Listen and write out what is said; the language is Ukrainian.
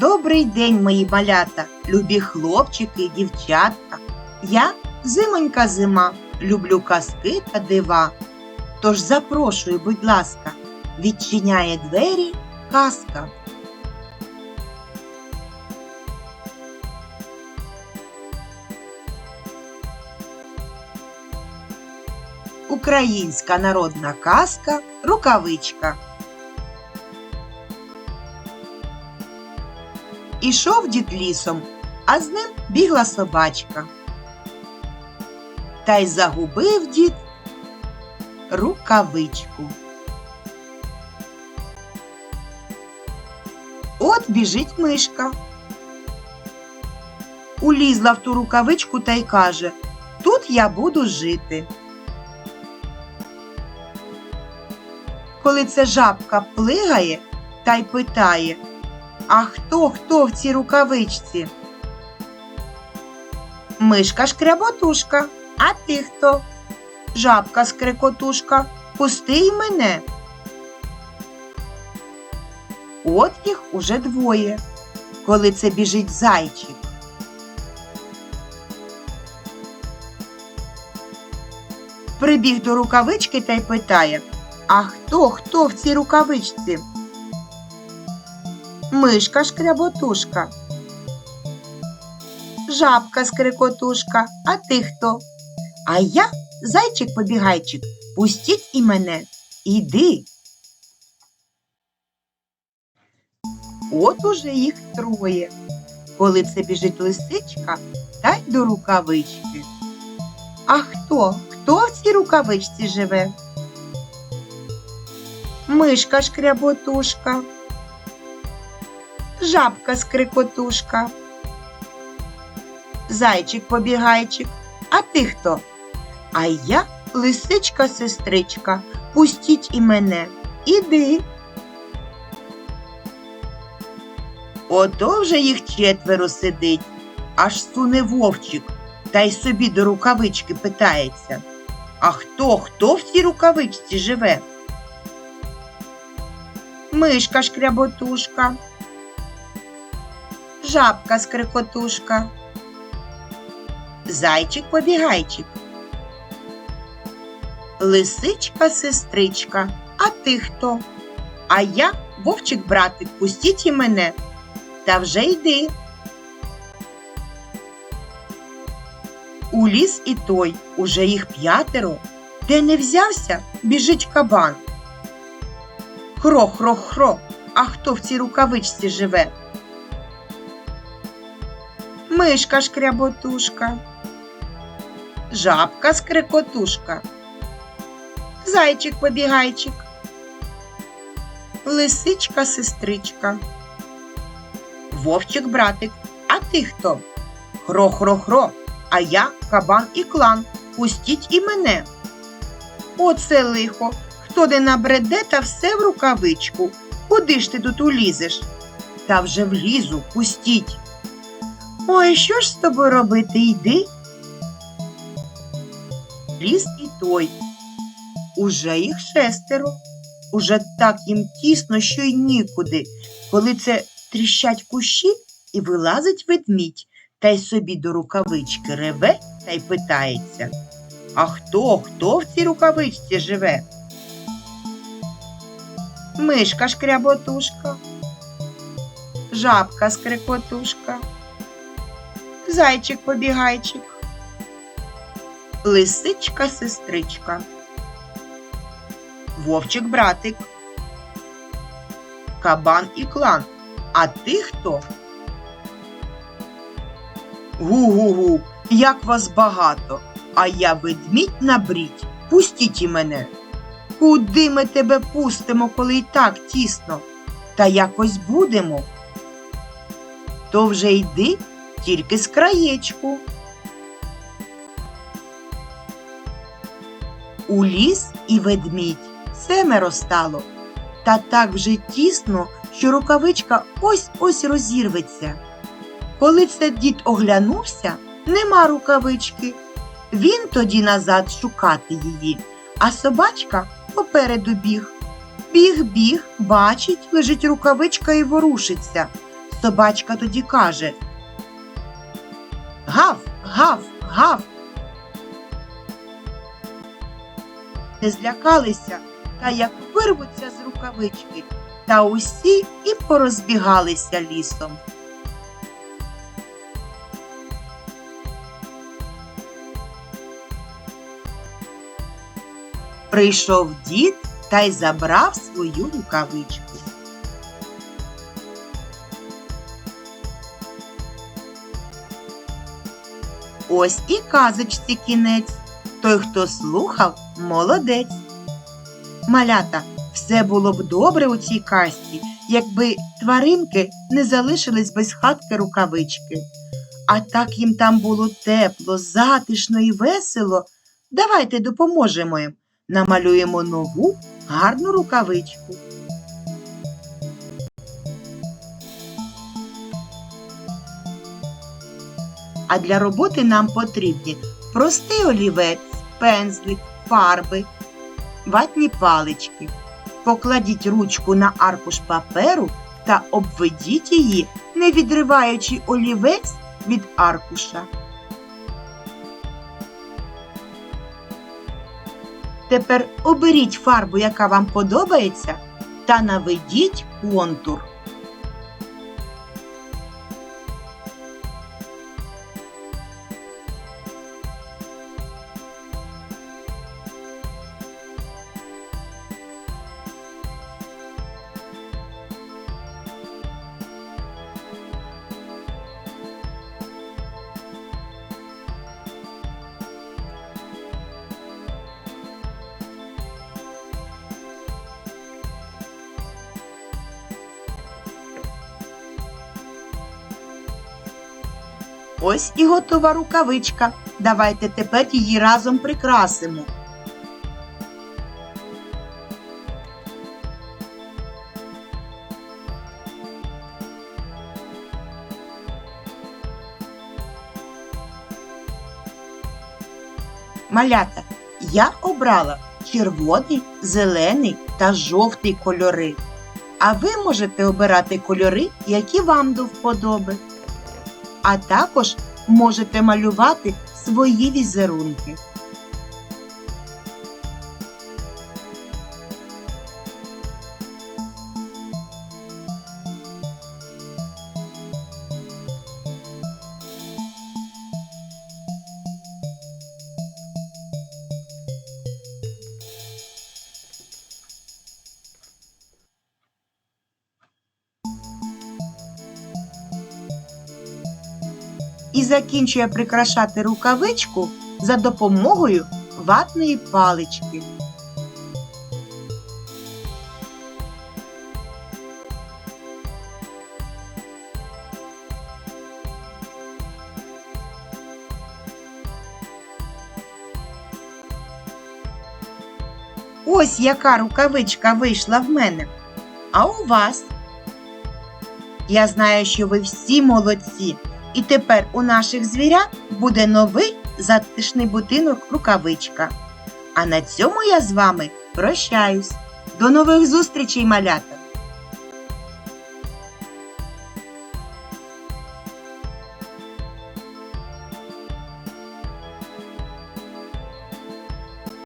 Добрий день, мої малята, любі хлопчики, дівчатка. Я зимонька зима, люблю казки та дива. Тож запрошую, будь ласка, відчиняє двері казка. Українська народна казка Рукавичка. Ішов дід лісом, а з ним бігла собачка. Та й загубив дід рукавичку. От біжить мишка. Улізла в ту рукавичку та й каже Тут я буду жити. Коли це жабка плигає та й питає А хто хто в цій рукавичці? Мишка шкряботушка, а ти хто? Жабка скрикотушка, пусти й мене. От їх уже двоє, коли це біжить зайчик. Прибіг до рукавички та й питає А хто хто в цій рукавичці? Мишка шкряботушка. Жабка скрикотушка, а ти хто? А я зайчик побігайчик. Пустіть і мене. Іди. От уже їх троє. Коли це біжить лисичка, та й до рукавички. А хто? Хто в цій рукавичці живе? Мишка шкряботушка. Жабка скрикотушка. Зайчик побігайчик. А ти хто? А я лисичка сестричка. Пустіть і мене. Іди. Ото вже їх четверо сидить, аж суне вовчик, та й собі до рукавички питається. А хто, хто в цій рукавичці живе? Мишка шкряботушка, жабка скрикотушка, зайчик побігайчик, лисичка сестричка, а ти хто? А я вовчик братик, пустіть і мене. Та вже йди. У ліс і той, уже їх п'ятеро, де не взявся, біжить кабан. Хро-хро-хро, а хто в цій рукавичці живе? Мишка шкряботушка, жабка скрикотушка, зайчик побігайчик, лисичка сестричка. Вовчик братик, а ти хто? Хро-хро-хро, а я кабан і клан. Пустіть і мене. Оце лихо, хто де набреде, та все в рукавичку. Куди ж ти тут улізеш? Та вже влізу, пустіть. Ой, що ж з тобою робити? Йди. Ліс і той. Уже їх шестеро. Уже так їм тісно, що й нікуди, коли це тріщать кущі і вилазить ведмідь, та й собі до рукавички реве та й питається. А хто, хто в цій рукавичці живе? Мишка шкряботушка, жабка скрикотушка, зайчик побігайчик, лисичка сестричка, вовчик братик, кабан і клан. А ти хто? Гу-гу-гу, як вас багато, а я ведмідь набрідь. Пустіть і мене. Куди ми тебе пустимо, коли й так тісно? Та якось будемо. То вже йди тільки з краєчку. У ліс і ведмідь семеро стало, та так вже тісно, що рукавичка ось ось розірветься. Коли це дід оглянувся, нема рукавички. Він тоді назад шукати її, а собачка попереду біг. Біг, біг, бачить, лежить рукавичка і ворушиться. Собачка тоді каже Гав, гав, гав. Не злякалися, та як вирвуться з рукавички, та усі і порозбігалися лісом. Прийшов дід та й забрав свою рукавичку. Ось і казочці кінець. Той, хто слухав, молодець. Малята, все було б добре у цій казці, якби тваринки не залишились без хатки рукавички. А так їм там було тепло, затишно і весело. Давайте допоможемо їм. Намалюємо нову гарну рукавичку. А для роботи нам потрібні простий олівець, пензлик, фарби, ватні палички. Покладіть ручку на аркуш паперу та обведіть її, не відриваючи олівець від аркуша. Тепер оберіть фарбу, яка вам подобається, та наведіть контур. Ось і готова рукавичка. Давайте тепер її разом прикрасимо. Малята, я обрала червоний, зелений та жовтий кольори. А ви можете обирати кольори, які вам до вподоби а також можете малювати свої візерунки. І закінчує прикрашати рукавичку за допомогою ватної палички. Ось яка рукавичка вийшла в мене. А у вас? Я знаю, що ви всі молодці. І тепер у наших звірят буде новий затишний будинок рукавичка. А на цьому я з вами прощаюсь. До нових зустрічей, малята!